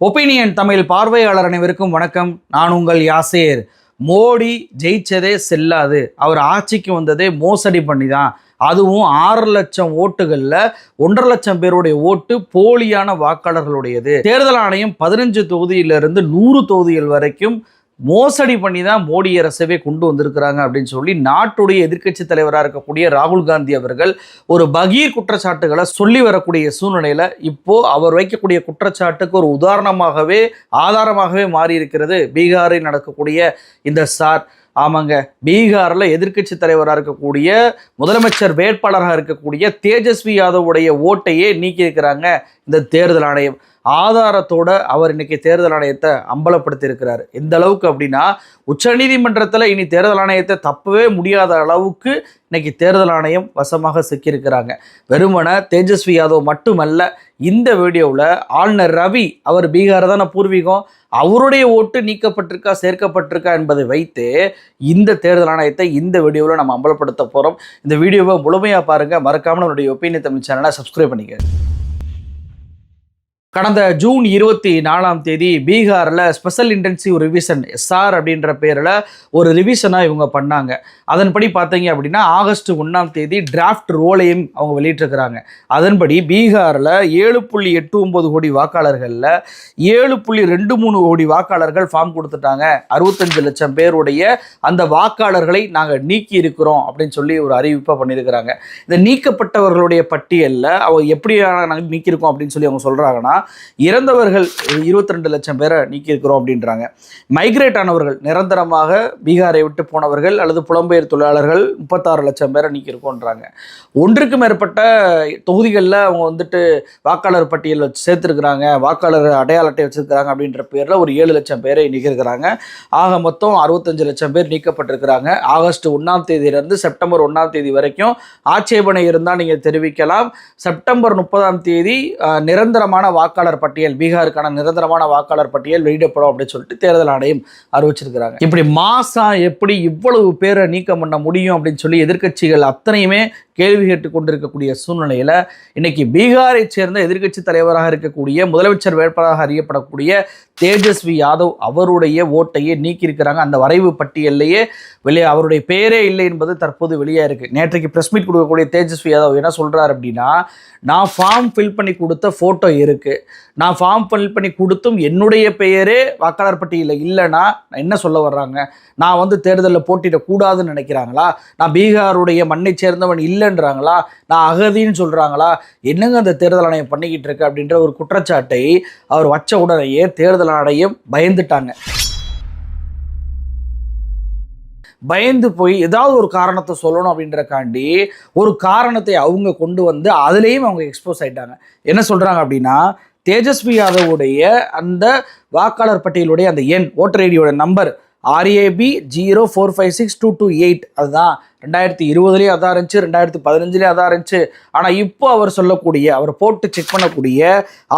Opinion Tamil பார்வையாளர் அனைவருக்கும் வணக்கம். நான் உங்கள் யாசேர். மோடி ஜெயிச்சதே செல்லாது. அவர் ஆட்சிக்கு வந்ததே மோசடி பண்ணி தான் அதுவும் ஆறு லட்சம் ஓட்டுகளில் ஒன்றரை லட்சம் பேருடைய ஓட்டு போலியான வாக்காளர்களுடையது. தேர்தல் ஆணையம் பதினஞ்சு தொகுதியிலிருந்து நூறு தொகுதிகள் வரைக்கும் மோசடி பண்ணி தான் மோடி அரசவே கொண்டு வந்திருக்கிறாங்க அப்படின்னு சொல்லி நாட்டுடைய எதிர்க்கட்சி தலைவராக இருக்கக்கூடிய ராகுல் காந்தி அவர்கள் ஒரு பகீர் குற்றச்சாட்டுகளை சொல்லி வரக்கூடிய சூழ்நிலையில் இப்போ அவர் வைக்கக்கூடிய குற்றச்சாட்டுக்கு ஒரு உதாரணமாகவே ஆதாரமாகவே மாறி இருக்கிறது பீகாரில் நடக்கக்கூடிய இந்த சார் ஆமாங்க பீகாரில் எதிர்க்கட்சி தலைவராக இருக்கக்கூடிய முதலமைச்சர் வேட்பாளராக இருக்கக்கூடிய தேஜஸ்வி யாதவுடைய ஓட்டையே நீக்கியிருக்கிறாங்க. இந்த தேர்தல் ஆணையம் ஆதாரத்தோட அவர் இன்னைக்கு தேர்தல் ஆணையத்தை அம்பலப்படுத்தி இருக்கிறார் எந்த அளவுக்கு அப்படின்னா உச்சநீதிமன்றத்தில் இனி தேர்தல் ஆணையத்தை தப்பவே முடியாத அளவுக்கு இன்னைக்கு தேர்தல் ஆணையம் வசமாக சிக்கியிருக்கிறாங்க. வெறுமன தேஜஸ்வி யாதவ் மட்டுமல்ல இந்த வீடியோவில் ஆளுநர் ரவி அவர் பீகார் தானே பூர்வீகம் அவருடைய ஓட்டு நீக்கப்பட்டிருக்கா சேர்க்கப்பட்டிருக்கா என்பதை வைத்து இந்த தேர்தல் ஆணையத்தை இந்த வீடியோவில் நம்ம அம்பலப்படுத்த போகிறோம் இந்த வீடியோவை முழுமையாக பாருங்கள் மறக்காமல் நம்மளுடைய ஒப்பீனியன் தமிழ் சேனலை சப்ஸ்கிரைப் பண்ணிக்க கடந்த ஜூன் இருபத்தி நாலாம் தேதி பீகாரில் ஸ்பெஷல் இன்டென்சிவ் ரிவிஷன் எஸ்ஆர் அப்படின்ற பேரில் ஒரு ரிவிஷனாக இவங்க பண்ணாங்க. அதன்படி பார்த்தீங்க அப்படின்னா ஆகஸ்ட் ஒன்றாம் தேதி டிராஃப்ட் ரோலையும் அவங்க வெளியிட்டிருக்கிறாங்க. அதன்படி பீகாரில் ஏழு புள்ளி எட்டு ஒம்பது கோடி வாக்காளர்களில் ஏழு புள்ளி ரெண்டு மூணு கோடி வாக்காளர்கள் ஃபார்ம் கொடுத்துட்டாங்க. அறுபத்தஞ்சு லட்சம் பேருடைய அந்த வாக்காளர்களை நாங்கள் நீக்கி இருக்கிறோம் அப்படின்னு சொல்லி ஒரு அறிவிப்பை பண்ணியிருக்கிறாங்க. இந்த நீக்கப்பட்டவர்களுடைய பட்டியலில் அவங்க எப்படியான நாங்கள் நீக்கியிருக்கோம் அப்படின்னு சொல்லி அவங்க சொல்கிறாங்கன்னா இறந்தவர்கள் இருபத்தி ரெண்டு லட்சம் பேரை நீக்கியிருக்கிறோம் அப்படின்றாங்க. மைக்ரேட் ஆனவர்கள் நிரந்தரமாக பீகாரை விட்டு போனவர்கள் அல்லது புலம்பெயர் தொழிலாளர்கள் முப்பத்தாறு லட்சம் பேரை நீக்கியிருக்கோன்றாங்க. ஒன்றுக்கு மேற்பட்ட தொகுதிகளில் அவங்க வந்துட்டு வாக்காளர் பட்டியல் வச்சு சேர்த்துருக்குறாங்க வாக்காளர் அடையாள அட்டை வச்சிருக்கிறாங்க அப்படின்ற பேரில் ஒரு ஏழு லட்சம் பேரை நீக்கியிருக்கிறாங்க. ஆக மொத்தம் அறுபத்தஞ்சு லட்சம் பேர் நீக்கப்பட்டிருக்கிறாங்க. ஆகஸ்ட் ஒன்றாம் தேதியிலேருந்து செப்டம்பர் ஒன்றாம் தேதி வரைக்கும் ஆட்சேபனை இருந்தால் நீங்கள் தெரிவிக்கலாம். செப்டம்பர் முப்பதாம் தேதி நிரந்தரமான வாக்கு வாக்காளர் பட்டியல் பீகாருக்கான நிரந்தரமான வாக்காளர் பட்டியல் வெளியிடப்படும் அப்படின்னு சொல்லிட்டு தேர்தல் ஆணையம் அறிவிச்சிருக்கிறாங்க. இப்படி மாசா எப்படி இவ்வளவு பேரை நீக்கம் பண்ண முடியும் அப்படின்னு சொல்லி எதிர்க்கட்சிகள் அத்தனையுமே கேள்வி கேட்டு கொண்டிருக்கக்கூடிய சூழ்நிலையில் இன்னைக்கு பீகாரை சேர்ந்த எதிர்க்கட்சி தலைவராக இருக்கக்கூடிய முதலமைச்சர் வேட்பாளராக அறியப்படக்கூடிய தேஜஸ்வி யாதவ் அவருடைய ஓட்டையே நீக்கியிருக்கிறாங்க. அந்த வரைவு பட்டியல்லையே வெளியே அவருடைய பேரே இல்லை என்பது தற்போது வெளியே இருக்குது நேற்றைக்கு ப்ரெஸ் மீட் கொடுக்கக்கூடிய தேஜஸ்வி யாதவ் என்ன சொல்கிறார் அப்படின்னா நான் ஃபார்ம் ஃபில் பண்ணி கொடுத்த ஃபோட்டோ இருக்குது நான் ஃபார்ம் ஃபில் பண்ணி கொடுத்தும் என்னுடைய பெயரே வாக்காளர் பட்டியலில் இல்லைன்னா நான் என்ன சொல்ல வர்றாங்க? நான் வந்து தேர்தலில் போட்டியிடக்கூடாதுன்னு நினைக்கிறாங்களா? நான் பீகாருடைய மண்ணை சேர்ந்தவன் இல்லை இல்லைன்றாங்களா? நான் அகதின்னு சொல்கிறாங்களா என்னங்க அந்த தேர்தல் ஆணையம் பண்ணிக்கிட்டு இருக்கு அப்படின்ற ஒரு குற்றச்சாட்டை அவர் வச்ச உடனேயே தேர்தல் ஆணையம் பயந்துட்டாங்க. பயந்து போய் ஏதாவது ஒரு காரணத்தை சொல்லணும் அப்படின்றக்காண்டி ஒரு காரணத்தை அவங்க கொண்டு வந்து அதுலேயும் அவங்க எக்ஸ்போஸ் ஆயிட்டாங்க. என்ன சொல்கிறாங்க அப்படின்னா தேஜஸ்வி யாதவுடைய அந்த வாக்காளர் பட்டியலுடைய அந்த எண் voter ஐடியோட number R A P zero four five six two two eight அதுதான் ரெண்டாயிரத்தி இருபதுலேயும் அதான் இருந்துச்சு ரெண்டாயிரத்தி பதினஞ்சுலேயும் அதான் இருந்துச்சு. ஆனால் இப்போ அவர் சொல்லக்கூடிய அவர் போட்டு செக் பண்ணக்கூடிய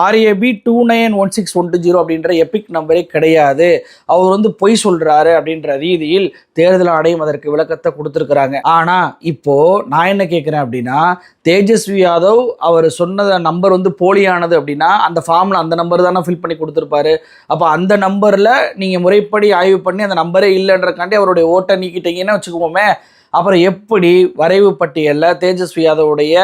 R A P two nine one six one two zero அப்படின்ற எபிக் நம்பரே கிடையாது. அவர் வந்து பொய் சொல்கிறாரு அப்படின்ற ரீதியில் தேர்தல் ஆணையம் அதற்கு விளக்கத்தை கொடுத்துருக்குறாங்க. ஆனால் இப்போது நான் என்ன கேட்குறேன் அப்படின்னா தேஜஸ்வி யாதவ் அவர் சொன்ன நம்பர் வந்து போலியானது அப்படின்னா அந்த ஃபார்மில் அந்த நம்பர் தானே ஃபில் பண்ணி கொடுத்துருப்பாரு. அப்போ அந்த நம்பரில் நீங்கள் முறைப்படி ஆய்வு பண்ணி அந்த நம்பரே இல்லைன்றக்காண்டி அவருடைய ஓட்டை நீக்கிட்டீங்கன்னு வச்சுக்குவோமே அப்புறம் எப்படி வரைவு பட்டியலில் தேஜஸ்வி யாதவுடைய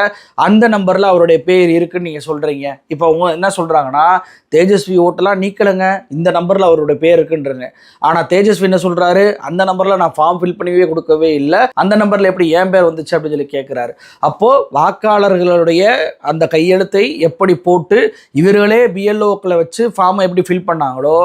அந்த நம்பரில் அவருடைய பேர் இருக்குன்னு நீங்கள் சொல்கிறீங்க இப்போ அவங்க என்ன சொல்கிறாங்கன்னா தேஜஸ்வி ஓட்டெல்லாம் நீக்கலைங்க. இந்த நம்பரில் அவருடைய பேர் இருக்குன்றங்க ஆனால் தேஜஸ்வி என்ன சொல்கிறாரு அந்த நம்பரில் நான் ஃபார்ம் ஃபில் பண்ணியே கொடுக்கவே இல்லை. அந்த நம்பரில் எப்படி என் பேர் வந்துச்சு அப்படின்னு சொல்லி கேட்குறாரு அப்போது வாக்காளர்களுடைய அந்த கையெழுத்தை எப்படி போட்டு இவர்களே பிஎல்ஓக்களை வச்சு ஃபார்மை எப்படி ஃபில் பண்ணாங்களோ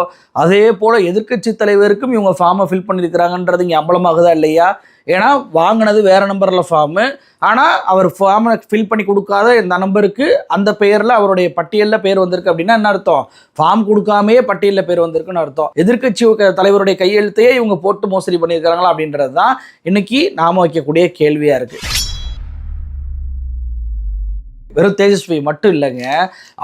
அதே போல் எதிர்க்கட்சி தலைவருக்கும் இவங்க ஃபார்மை ஃபில் பண்ணியிருக்கிறாங்கன்றது இங்கே அம்பலமாகுதா இல்லையா? ஏன்னா வாங்கினது வேறு நம்பரில் ஃபார்மு ஆனால் அவர் ஃபார்மை ஃபில் பண்ணி கொடுக்காத இந்த நம்பருக்கு அந்த பெயரில் அவருடைய பட்டியலில் பேர் வந்திருக்கு அப்படின்னா என்ன அர்த்தம்? ஃபார்ம் கொடுக்காமையே பட்டியலில் பேர் வந்திருக்குன்னு அர்த்தம். எதிர்க்கட்சி தலைவருடைய கையெழுத்தையே இவங்க போட்டு மோசடி பண்ணியிருக்கிறாங்களா அப்படின்றது தான் இன்னைக்கு நாம் வைக்கக்கூடிய கேள்வியாக இருக்குது வெறும் தேஜஸ்வி மட்டும் இல்லைங்க.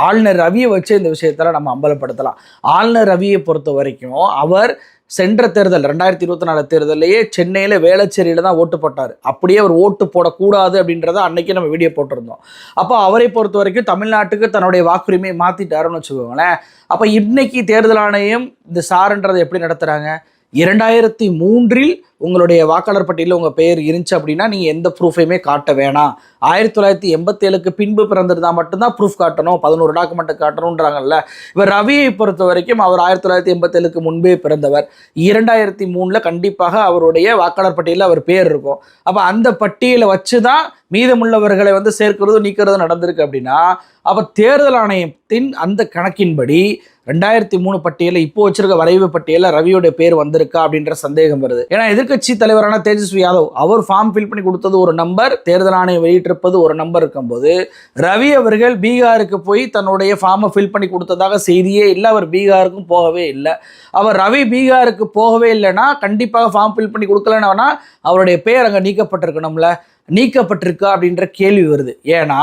ஆளுநர் ரவியை வச்சு இந்த விஷயத்தில் நம்ம அம்பலப்படுத்தலாம். ஆளுநர் ரவியை பொறுத்த வரைக்கும் அவர் சென்ற தேர்தல் ரெண்டாயிரத்தி இருபத்தி நாலு தேர்தலையே சென்னையில் வேளச்சேரியில் தான் ஓட்டு போட்டார். அப்படியே அவர் ஓட்டு போடக்கூடாது அப்படின்றத அன்னைக்கு நம்ம வீடியோ போட்டிருந்தோம். அப்போ அவரை பொறுத்த வரைக்கும் தமிழ்நாட்டுக்கு தன்னுடைய வாக்குரிமையை மாற்றிட்டாருன்னு வச்சுக்கோங்களேன். அப்போ இன்னைக்கு தேர்தல் ஆணையம் இந்த சாருன்றதை எப்படி நடத்துகிறாங்க இரண்டாயிரத்தி மூன்றில் உங்களுடைய வாக்காளர் பட்டியலில் உங்கள் பெயர் இருந்துச்சு அப்படின்னா நீங்கள் எந்த ப்ரூஃபையுமே காட்ட வேணாம். ஆயிரத்தி தொள்ளாயிரத்தி எண்பத்தேழுக்கு பின்பு பிறந்திருந்தா மட்டும்தான் ப்ரூஃப் காட்டணும். பதினோரு டாக்குமெண்ட்டை காட்டணுன்றாங்கல்ல இப்போ ரவியை பொறுத்த வரைக்கும் அவர் ஆயிரத்தி தொள்ளாயிரத்தி எண்பத்தேழுக்கு முன்பே பிறந்தவர். இரண்டாயிரத்தி மூணில் கண்டிப்பாக அவருடைய வாக்காளர் பட்டியலில் அவர் பேர் இருக்கும். அப்போ அந்த பட்டியலை வச்சு தான் மீதமுள்ளவர்களை வந்து சேர்க்கிறதும் நீக்கிறதும் நடந்திருக்கு அப்படின்னா அப்போ தேர்தல் ஆணையத்தின் அந்த கணக்கின்படி ரெண்டாயிரத்தி மூணு பட்டியலில் இப்போ வச்சிருக்க வரைவு பட்டியலில் ரவியோட பேர் வந்திருக்கா அப்படின்ற சந்தேகம் வருது. ஏன்னா எதிர்க்கட்சி தலைவரான தேஜஸ்வி யாதவ் அவர் ஃபார்ம் ஃபில் பண்ணி கொடுத்தது ஒரு நம்பர் தேர்தல் ஆணையம் வெளியிட்டிருப்பது ஒரு நம்பர் இருக்கும்போது ரவி அவர்கள் பீகாருக்கு போய் தன்னுடைய ஃபார்மை ஃபில் பண்ணி கொடுத்ததாக செய்தியே இல்லை அவர் பீகாருக்கும் போகவே இல்லை. அவர் ரவி பீகாருக்கு போகவே இல்லைன்னா கண்டிப்பாக ஃபார்ம் ஃபில் பண்ணி கொடுக்கலன்னா அவருடைய பேர் அங்கே நீக்கப்பட்டிருக்கணும்ல. நீக்கப்பட்டிருக்கா அப்படின்ற கேள்வி வருது. ஏன்னா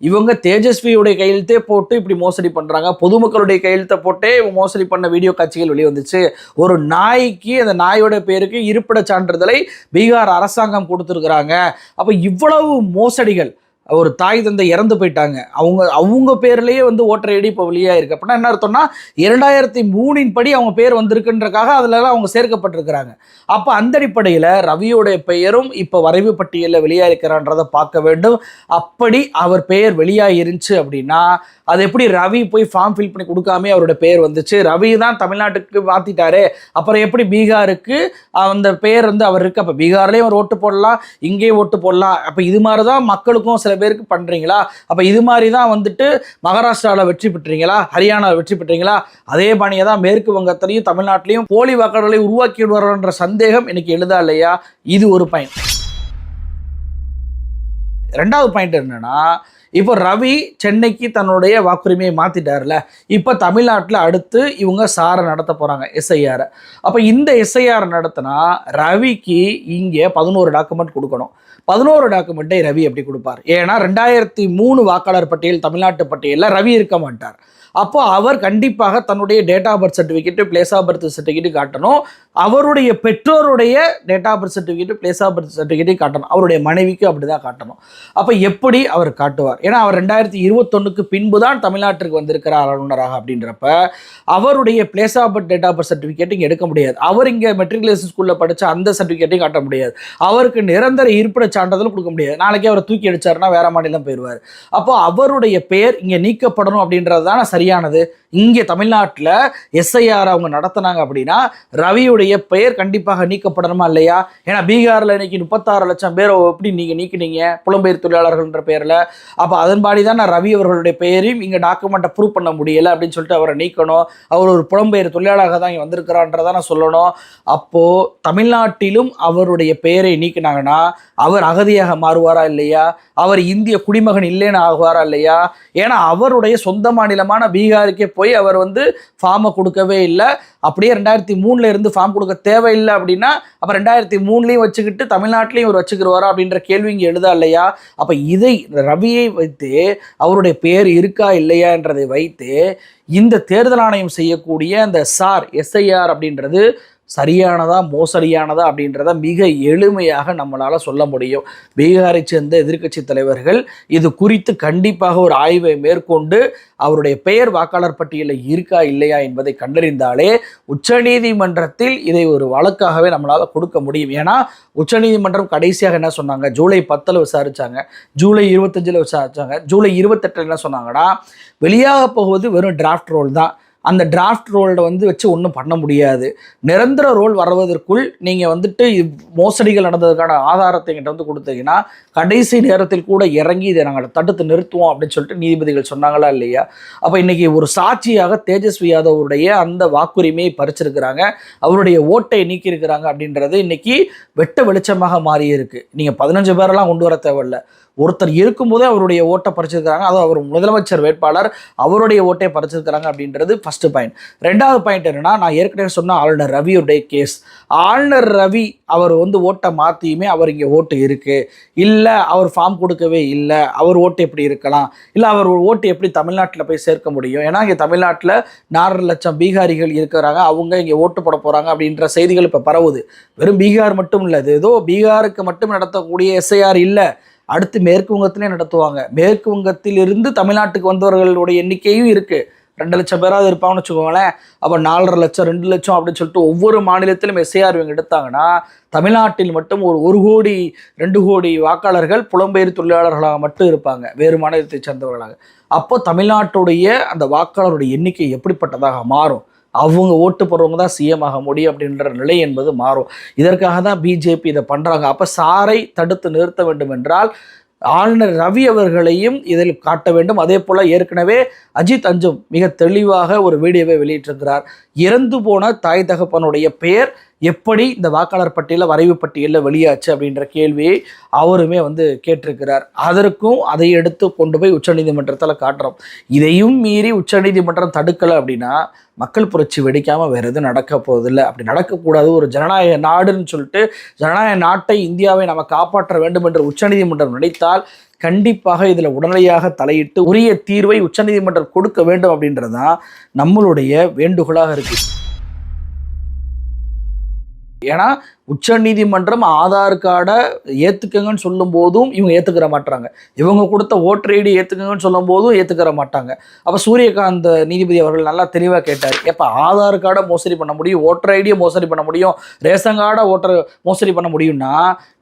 இவங்க தேஜஸ்வியுடைய கையெழுத்தே போட்டு இப்படி மோசடி பண்ணுறாங்க பொதுமக்களுடைய கையெழுத்தை போட்டே இவங்க மோசடி பண்ண வீடியோ காட்சிகள் வெளியே வந்துச்சு ஒரு நாய்க்கு அந்த நாயோட பேருக்கு இருப்பிட சான்றிதழை பீகார் அரசாங்கம் கொடுத்துருக்குறாங்க. அப்போ இவ்வளவு மோசடிகள் ஒரு தாய் தந்தை இறந்து போயிட்டாங்க. அவங்க அவங்க பேர்லேயே வந்து ஓட்டர் ஐடி இப்போ வெளியாக இருக்குது அப்படின்னா என்ன அர்த்தம்னா இரண்டாயிரத்தி மூணின் படி அவங்க பேர் வந்திருக்குன்றக்காக அதிலலாம் அவங்க சேர்க்கப்பட்டிருக்கிறாங்க. அப்போ அந்த அடிப்படையில் ரவியோடைய பெயரும் இப்போ வரைவு பட்டியலில் வெளியாக இருக்கிறான்றதை பார்க்க வேண்டும். அப்படி அவர் பெயர் வெளியாக இருந்துச்சு அப்படின்னா அது எப்படி ரவி போய் ஃபார்ம் ஃபில் பண்ணி கொடுக்காம அவரோட பெயர் வந்துச்சு? ரவி தான் தமிழ்நாட்டுக்கு மாற்றிட்டாரு அப்புறம் எப்படி பீகாருக்கு அந்த பெயர் வந்து அவர் இருக்கு? அப்போ பீகார்லேயும் அவர் ஓட்டு போடலாம் இங்கேயும் ஓட்டு போடலாம். அப்போ இது மாதிரி தான் மக்களுக்கும் சில பேருக்கு பண்ணுறீங்களா அப்போ இது மாதிரி தான் வந்துட்டு மகாராஷ்டிராவில் வெற்றி பெற்றீங்களா? ஹரியானாவில் வெற்றி பெற்றீங்களா? அதே பாணியை தான் மேற்கு வங்கத்திலையும் தமிழ்நாட்டிலையும் போலி வாக்காளர்களை உருவாக்கி விடுவார்கள்ன்ற சந்தேகம் எனக்கு எழுதா இல்லையா? இது ஒரு பாயிண்ட் ரெண்டாவது பாயிண்ட் என்னன்னா இப்போ ரவி சென்னைக்கு தன்னுடைய வாக்குரிமையை மாற்றிட்டார்ல இப்போ தமிழ்நாட்டில் அடுத்து இவங்க சாரை நடத்த போகிறாங்க எஸ்ஐஆரை அப்போ இந்த எஸ்ஐஆர் நடத்தினா ரவிக்கு இங்கே பதினோரு டாக்குமெண்ட் கொடுக்கணும். பதினோரு டாக்குமெண்ட்டை ரவி அப்படி கொடுப்பார். ஏன்னா ரெண்டாயிரத்தி மூணு வாக்காளர் பட்டியல் தமிழ்நாட்டு பட்டியலில் ரவி இருக்க மாட்டார். அப்போ அவர் கண்டிப்பாக தன்னுடைய date of birth certificate place of birth certificate காட்டணும். அவருடைய பெற்றோருடைய date of birth certificate place of birth சர்டிஃபிகேட்டையும் காட்டணும். அவருடைய மனைவிக்கு அப்படி தான் காட்டணும். அப்போ எப்படி அவர் காட்டுவார்? ஏன்னா அவர் ரெண்டாயிரத்தி இருபத்தொன்னுக்கு பின்பு தான் தமிழ்நாட்டிற்கு வந்திருக்கிறார் ஆளுநராக அப்படின்றப்ப அவருடைய place of birth date of birth certificate இங்கே எடுக்க முடியாது. அவர் இங்கே மெட்ரிகுலேஷன் ஸ்கூலில் படித்த அந்த சர்டிஃபிகேட்டையும் காட்ட முடியாது. அவருக்கு நிரந்தர இருப்பிட சான்றிதழும் கொடுக்க முடியாது. நாளைக்கே அவரை தூக்கி அடிச்சாருன்னா வேற மாநிலம் போயிடுவார் அப்போ அவருடைய பெயர் இங்கே நீக்கப்படணும் அப்படின்றது தானே சரியானது? இங்கே தமிழ்நாட்டில் எஸ்ஐஆர் அவங்க நடத்தினாங்க அப்படின்னா ரவியுடைய பெயர் கண்டிப்பாக நீக்கப்படணுமா இல்லையா? ஏன்னா பீகாரில் இன்னைக்கு முப்பத்தாறு லட்சம் பேரை எப்படி நீங்கள் நீக்கினீங்க? புலம்பெயர் தொழிலாளர்கள்ன்ற பேரில். அப்போ அதன்படி தான் நான் ரவி அவர்களுடைய பெயரையும் இங்கே டாக்குமெண்ட்டை ப்ரூவ் பண்ண முடியலை அப்படின்னு சொல்லிட்டு அவரை நீக்கணும். அவர் ஒரு புலம்பெயர் தொழிலாளராக தான் இங்கே வந்திருக்கிறான்றதை நான் சொல்லணும். அப்போது தமிழ்நாட்டிலும் அவருடைய பெயரை நீக்கினாங்கன்னா அவர் அகதியாக மாறுவாரா இல்லையா? அவர் இந்திய குடிமகன் இல்லைன்னு ஆகுவாரா இல்லையா? ஏன்னா அவருடைய சொந்த மாநிலமான பீகாருக்கே போய் அவர் வந்து ஃபார்மை கொடுக்கவே இல்லை. அப்படியே ரெண்டாயிரத்தி மூணில் இருந்து ஃபார்ம் கொடுக்க தேவையில்லை அப்படின்னா அப்போ ரெண்டாயிரத்தி மூணுலேயும் வச்சுக்கிட்டு தமிழ்நாட்டிலையும் இவர் வச்சுக்கிறவாரா அப்படின்ற கேள்வி இங்கே எழுதா இல்லையா? அப்போ இதை ரவியை வைத்து அவருடைய பேர் இருக்கா இல்லையான்றதை வைத்து இந்த தேர்தல் ஆணையம் செய்யக்கூடிய அந்த சார் எஸ்ஐஆர் அப்படின்றது சரியானதா மோசடியானதா அப்படின்றத மிக எளிமையாக நம்மளால் சொல்ல முடியும். பீகாரை சேர்ந்த எதிர்க்கட்சி தலைவர்கள் இது குறித்து கண்டிப்பாக ஒரு ஆய்வை மேற்கொண்டு அவருடைய பெயர் வாக்காளர் பட்டியலில் இருக்கா இல்லையா என்பதை கண்டறிந்தாலே உச்சநீதிமன்றத்தில் இதை ஒரு வழக்காகவே நம்மளால் கொடுக்க முடியும். ஏன்னா உச்சநீதிமன்றம் கடைசியாக என்ன சொன்னாங்க? ஜூலை பத்தில் விசாரித்தாங்க ஜூலை இருபத்தஞ்சில் விசாரித்தாங்க ஜூலை இருபத்தெட்டில் என்ன சொன்னாங்கன்னா வெளியாக போவது வெறும் டிராஃப்ட் ரோல் தான். அந்த டிராஃப்ட் ரோலில் வந்து வச்சு ஒன்றும் பண்ண முடியாது. நிரந்தர ரோல் வருவதற்குள் நீங்கள் வந்துட்டு மோசடிகள் நடந்ததுக்கான ஆதாரத்தை எங்கிட்ட வந்து கொடுத்தீங்கன்னா கடைசி நேரத்தில் கூட இறங்கி இதை நாங்கள் தடுத்து நிறுத்துவோம் அப்படின்னு சொல்லிட்டு நீதிபதிகள் சொன்னாங்களா இல்லையா? அப்போ இன்றைக்கி ஒரு சாட்சியாக தேஜஸ்வி யாதவருடைய அந்த வாக்குரிமையை பறிச்சிருக்கிறாங்க. அவருடைய ஓட்டை நீக்கியிருக்கிறாங்க அப்படின்றது இன்றைக்கி வெட்ட வெளிச்சமாக மாறியிருக்கு. நீங்கள் பதினஞ்சு பேரெல்லாம் கொண்டு வர தேவையில்ல. ஒருத்தர் இருக்கும்போதே அவருடைய ஓட்டை பறிச்சிருக்கிறாங்க. அதுவும் அவர் முதலமைச்சர் வேட்பாளர் அவருடைய ஓட்டை பறிச்சிருக்கிறாங்க அப்படின்றது ஃபர்ஸ்ட் பாயிண்ட் ரெண்டாவது பாயிண்ட் என்னென்னா நான் ஏற்கனவே சொன்ன ஆளுநர் ரவியுடைய கேஸ் ஆளுநர் ரவி அவர் வந்து ஓட்டை மாற்றியுமே அவர் இங்கே ஓட்டு இருக்குது இல்லை அவர் ஃபார்ம் கொடுக்கவே இல்லை அவர் ஓட்டு எப்படி இருக்கலாம்? இல்லை அவர் ஓட்டு எப்படி தமிழ்நாட்டில் போய் சேர்க்க முடியும்? ஏன்னா இங்கே தமிழ்நாட்டில் நாலரை லட்சம் பீகாரிகள் இருக்கிறாங்க. அவங்க இங்கே ஓட்டு போட போகிறாங்க அப்படின்ற செய்திகள் இப்போ பரவுது. வெறும் பீகார் மட்டும் இல்லை இது ஏதோ பீகாருக்கு மட்டும் நடத்தக்கூடிய எஸ்ஐஆர் இல்லை. அடுத்து மேற்கு வங்கத்திலே நடத்துவாங்க. மேற்கு வங்கத்திலிருந்து தமிழ்நாட்டுக்கு வந்தவர்களுடைய எண்ணிக்கையும் இருக்குது ரெண்டு லட்சம் பேராவது இருப்பாங்கன்னு வச்சுக்கோங்களேன். அப்போ நாலரை லட்சம் ரெண்டு லட்சம் அப்படின்னு சொல்லிட்டு ஒவ்வொரு மாநிலத்திலும் எஸ்ஐஆர் இவங்க எடுத்தாங்கன்னா தமிழ்நாட்டில் மட்டும் ஒரு ஒரு கோடி ரெண்டு கோடி வாக்காளர்கள் புலம்பெயர் தொழிலாளர்களாக மட்டும் இருப்பாங்க. வேறு மாநிலத்தை சேர்ந்தவர்களாக. அப்போ தமிழ்நாட்டுடைய அந்த வாக்காளருடைய எண்ணிக்கை எப்படிப்பட்டதாக மாறும்? அவங்க ஓட்டு போடுறவங்க தான் சிஎம் ஆக முடியும் அப்படின்ற நிலை என்பது மாறும். இதற்காக தான் பிஜேபி இதை பண்ணுறாங்க அப்போ சாரை தடுத்து நிறுத்த வேண்டும் என்றால் ஆளுநர் ரவி அவர்களையும் இதில் காட்ட வேண்டும். அதே போல் ஏற்கனவே அஜித் அஞ்சும் மிக தெளிவாக ஒரு வீடியோவை வெளியிட்டிருக்கிறார். இறந்து போன தாய் தகப்பனுடைய பெயர் எப்படி இந்த வாக்காளர் பட்டியலில் வரைவு பட்டியலில் வெளியாச்சு அப்படின்ற கேள்வியை அவருமே வந்து கேட்டிருக்கிறார். அதற்கும் அதை எடுத்து கொண்டு போய் உச்சநீதிமன்றத்தில் காட்டுறோம். இதையும் மீறி உச்சநீதிமன்றம் தடுக்கலை அப்படின்னா மக்கள் புரட்சி வெடிக்காமல் வேறு எதுவும் நடக்க போவதில்லை. அப்படி நடக்கக்கூடாது. ஒரு ஜனநாயக நாடுன்னு சொல்லிட்டு ஜனநாயக நாட்டை இந்தியாவை நம்ம காப்பாற்ற வேண்டும் என்று உச்சநீதிமன்றம் நினைத்தால் கண்டிப்பாக இதில் உடனடியாக தலையிட்டு உரிய தீர்வை உச்சநீதிமன்றம் கொடுக்க வேண்டும் அப்படின்றது தான் நம்மளுடைய வேண்டுகோளாக இருக்குது ஏன்னா உச்சநீதிமன்றம் ஆதார் கார்டை ஏற்றுக்கங்கன்னு சொல்லும் போதும் இவங்க ஏற்றுக்கிற மாட்டாங்க இவங்க கொடுத்த ஓட்டர் ஐடி ஏற்றுக்கங்கன்னு சொல்லும் போதும் ஏற்றுக்கிற மாட்டாங்க. அப்போ சூரியகாந்த் நீதிபதி அவர்கள் நல்லா தெளிவாக கேட்டார். எப்போ ஆதார் கார்டை மோசடி பண்ண முடியும் ஓட்டர் ஐடியை மோசடி பண்ண முடியும் ரேஷன் கார்டை ஓட்டர் மோசடி பண்ண முடியும்னா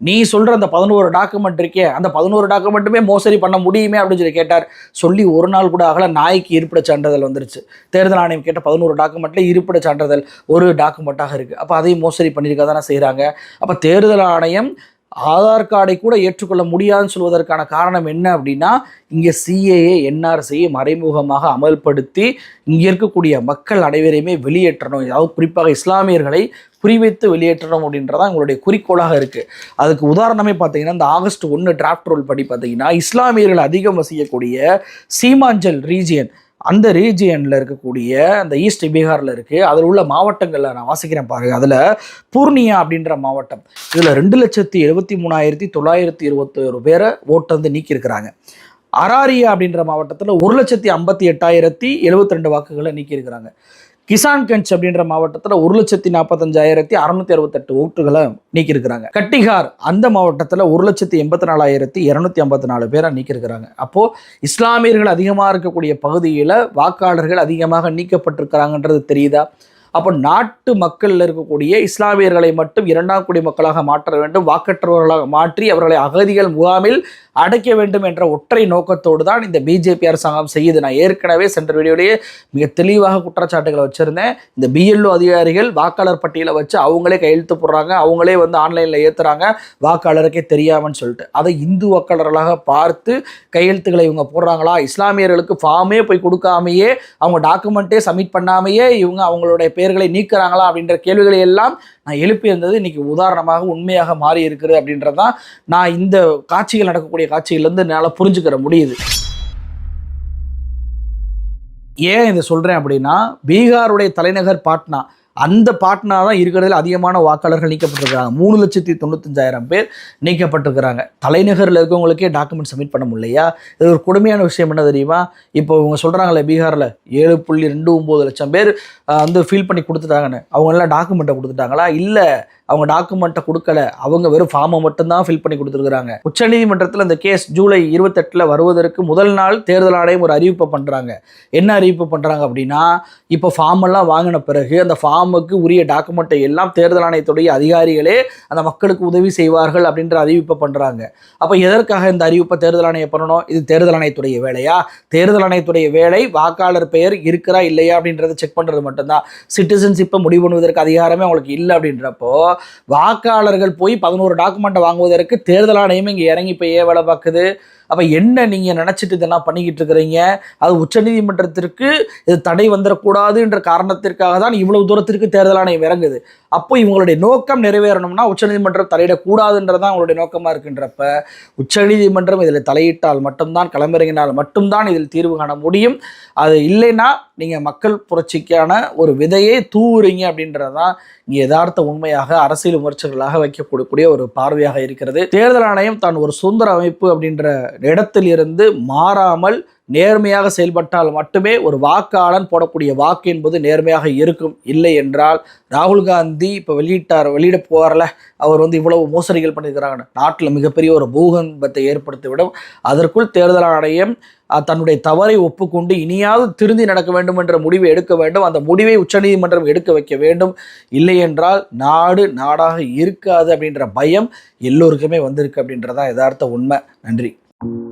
நீ சொல்கிற அந்த பதினோரு டாக்குமெண்ட் இருக்கே அந்த பதினோரு டாக்குமெண்ட்டுமே மோசடி பண்ண முடியுமே அப்படின்னு சொல்லி கேட்டார். சொல்லி ஒரு நாள் கூட ஆகல நாய்க்கு இருப்பிட சான்றிதழ் வந்துருச்சு. தேர்தல் ஆணையம் கேட்ட பதினோரு டாக்குமெண்ட்டில் இருப்பிட சான்றிதழ் ஒரு டாக்குமெண்ட்டாக இருக்குது அப்போ அதையும் மோசடி பண்ணியிருக்க தானே செய்கிறாங்க அப்போ தேர்தல் ஆணையம் ஆதார் கார்டை கூட ஏற்றுக்கொள்ள முடியாதுன்னு சொல்வதற்கான காரணம் என்ன அப்படின்னா இங்கே சிஏஏ என்ஆர்சியை மறைமுகமாக அமல்படுத்தி இங்கே இருக்கக்கூடிய மக்கள் அனைவரையுமே வெளியேற்றணும். அதாவது குறிப்பாக இஸ்லாமியர்களை குறிவைத்து வெளியேற்றணும் அப்படின்றதான் உங்களுடைய குறிக்கோளாக இருக்குது அதுக்கு உதாரணமே பார்த்தீங்கன்னா இந்த ஆகஸ்ட் ஒன்று டிராஃப்ட் ரூல் படி பார்த்தீங்கன்னா இஸ்லாமியர்கள் அதிகம் வசிக்கக்கூடிய சீமாஞ்சல் ரீஜியன் அந்த ரீஜியனில் இருக்கக்கூடிய அந்த ஈஸ்ட் பீகாரில் இருக்குது அதில் உள்ள மாவட்டங்களில் நான் வாசிக்கிறேன் பாருங்க. அதில் பூர்ணியா அப்படின்ற மாவட்டம் இதில் ரெண்டு லட்சத்தி எழுபத்தி மூணாயிரத்தி தொள்ளாயிரத்தி இருபத்தோரு பேரை ஓட்டை வந்து நீக்கியிருக்கிறாங்க. அராரியா அப்படின்ற மாவட்டத்தில் ஒரு லட்சத்தி ஐம்பத்தி எட்டாயிரத்தி எழுபத்தி ரெண்டு வாக்குகளை நீக்கியிருக்கிறாங்க. கிசான்கஞ்ச் அப்படின்ற மாவட்டத்தில் ஒரு லட்சத்தி நாற்பத்தஞ்சாயிரத்தி அறுநூத்தி அறுபத்தெட்டு ஓட்டுகளை நீக்கியிருக்கிறாங்க. கட்டிகார் அந்த மாவட்டத்தில் ஒரு லட்சத்தி எண்பத்தி நாலாயிரத்தி இரநூத்தி ஐம்பத்தி நாலு பேரை நீக்கியிருக்கிறாங்க. அப்போது இஸ்லாமியர்கள் அதிகமாக இருக்கக்கூடிய பகுதியில் வாக்காளர்கள் அதிகமாக நீக்கப்பட்டிருக்கிறாங்கன்றது தெரியுதா? அப்போ நாட்டு மக்களில் இருக்கக்கூடிய இஸ்லாமியர்களை மட்டும் இரண்டாம் குடி மக்களாக மாற்ற வேண்டும் வாக்கற்றவர்களாக மாற்றி அவர்களை அகதிகள் முகாமில் அடைக்க வேண்டும் என்ற ஒற்றை நோக்கத்தோடு தான் இந்த பிஜேபி அரசாங்கம் செய்யுது. நான் ஏற்கனவே சென்ற வீடியோலேயே மிக தெளிவாக குற்றச்சாட்டுகளை வச்சுருந்தேன். இந்த பிஎல்ஓ அதிகாரிகள் வாக்காளர் பட்டியலை வச்சு அவங்களே கையெழுத்து போடுறாங்க. அவங்களே வந்து ஆன்லைனில் ஏற்றுறாங்க வாக்காளருக்கே தெரியாமன்னு சொல்லிட்டு. அதை இந்து வாக்காளர்களாக பார்த்து கையெழுத்துக்களை இவங்க போடுறாங்களா? இஸ்லாமியர்களுக்கு ஃபார்மே போய் கொடுக்காமையே அவங்க டாக்குமெண்ட்டே சப்மிட் பண்ணாமையே இவங்க அவங்களுடைய பெயர்களை நீக்கிறாங்களா? அப்படின்ற கேள்விகளை எல்லாம் நான் எழுப்பியிருந்தது இன்னைக்கு உதாரணமாக உண்மையாக மாறி இருக்கிறது அப்படின்றதான் நான் இந்த காட்சிகள் நடக்கக்கூடிய காட்சிகள்லேருந்து என்னால் புரிஞ்சுக்கிற முடியுது. ஏன் இதை சொல்கிறேன் அப்படின்னா பீகாருடைய தலைநகர் பாட்னா அந்த பாட்னா தான் இருக்கிறதுல அதிகமான வாக்காளர்கள் நீக்கப்பட்டிருக்காங்க மூணு லட்சத்தி தொண்ணூத்தஞ்சாயிரம் பேர் நீக்கப்பட்டிருக்கிறாங்க. தலைநகரில் இருக்கவங்களுக்கே டாக்குமெண்ட் சப்மிட் பண்ண முடியலையா? இது ஒரு கொடுமையான விஷயம் என்ன தெரியுமா? இப்போ இவங்க சொல்கிறாங்களே பீகாரில் ஏழு புள்ளி ரெண்டு ஒம்பது லட்சம் பேர் வந்து ஃபில் பண்ணி கொடுத்துட்டாங்கன்னு. அவங்க எல்லாம் டாக்குமெண்ட்டை கொடுத்துட்டாங்களா? இல்லை அவங்க டாக்குமெண்ட்டை கொடுக்கல. அவங்க வெறும் ஃபார்மை மட்டும்தான் ஃபில் பண்ணி கொடுத்துருக்காங்க உச்சநீதிமன்றத்தில் இந்த கேஸ் ஜூலை இருபத்தெட்டில் வருவதற்கு முதல் நாள் தேர்தல் ஆணையம் ஒரு அறிவிப்பை பண்ணுறாங்க என்ன அறிவிப்பு பண்ணுறாங்க அப்படின்னா இப்போ ஃபார்ம் எல்லாம் வாங்கின பிறகு அந்த ஃபார்முக்கு உரிய டாக்குமெண்ட்டை எல்லாம் தேர்தல் ஆணையத்துடைய அதிகாரிகளே அந்த மக்களுக்கு உதவி செய்வார்கள் அப்படின்ற அறிவிப்பை பண்ணுறாங்க அப்போ எதற்காக இந்த அறிவிப்பை தேர்தல் ஆணையம் பண்ணணும்? இது தேர்தல் ஆணையத்துடைய வேலையா? தேர்தல் ஆணையத்துடைய வேலை வாக்காளர் பெயர் இருக்கிறா இல்லையா அப்படின்றத செக் பண்ணுறது மட்டும்தான். சிட்டிசன்ஷிப்பை முடிவு பண்ணுவதற்கு அதிகாரமே அவங்களுக்கு இல்லை அப்படின்றப்போ வாக்காளர்கள் போய் பதினோரு டாக்குமெண்ட்டை வாங்குவதற்கு தேர்தல் ஆணையம் இங்கே இறங்கி போய் ஏன் வேலை பார்க்குது. அப்போ என்ன நீங்கள் நினச்சிட்டு இதெல்லாம் பண்ணிக்கிட்டு இருக்கிறீங்க? அது உச்சநீதிமன்றத்திற்கு இது தடை வந்துடக்கூடாது என்ற காரணத்திற்காக தான் இவ்வளவு தூரத்திற்கு தேர்தல் ஆணையம் இறங்குது. அப்போ இவங்களுடைய நோக்கம் நிறைவேறணும்னா உச்சநீதிமன்றம் தலையிடக்கூடாதுன்றதான் அவங்களுடைய நோக்கமாக இருக்கின்றப்ப உச்சநீதிமன்றம் இதில் தலையிட்டால் மட்டும்தான் களமிறங்கினால் மட்டும்தான் இதில் தீர்வு காண முடியும். அது இல்லைன்னா நீங்கள் மக்கள் புரட்சிக்கான ஒரு விதையை தூவுறீங்க அப்படின்றதான் இங்கே யதார்த்த உண்மையாக அரசியல் விமர்சகர்களாக வைக்கக்கூடிய ஒரு பார்வையாக இருக்கிறது. தேர்தல் ஆணையம் தான் ஒரு சுதந்திர அமைப்பு அப்படின்ற இடத்தில் இருந்து மாறாமல் நேர்மையாக செயல்பட்டால் மட்டுமே ஒரு வாக்காளன் போடக்கூடிய வாக்கு என்பது நேர்மையாக இருக்கும். இல்லை என்றால் ராகுல் காந்தி இப்போ வெளியிட்டார் வெளியிட போவார்ல அவர் வந்து இவ்வளவு மோசடிகள் பண்ணியிருக்கிறாங்க. நாட்டில் மிகப்பெரிய ஒரு பூகம்பத்தை ஏற்படுத்திவிடும். அதற்குள் தேர்தல் ஆணையம் தன்னுடைய தவறை ஒப்புக்கொண்டு இனியாவது திருந்தி நடக்க வேண்டும் என்ற முடிவை எடுக்க வேண்டும். அந்த முடிவை உச்சநீதிமன்றம் எடுக்க வைக்க வேண்டும். இல்லை என்றால் நாடு நாடாக இருக்காது அப்படின்ற பயம் எல்லோருக்குமே வந்திருக்கு அப்படின்றதான் யதார்த்த உண்மை. நன்றி. you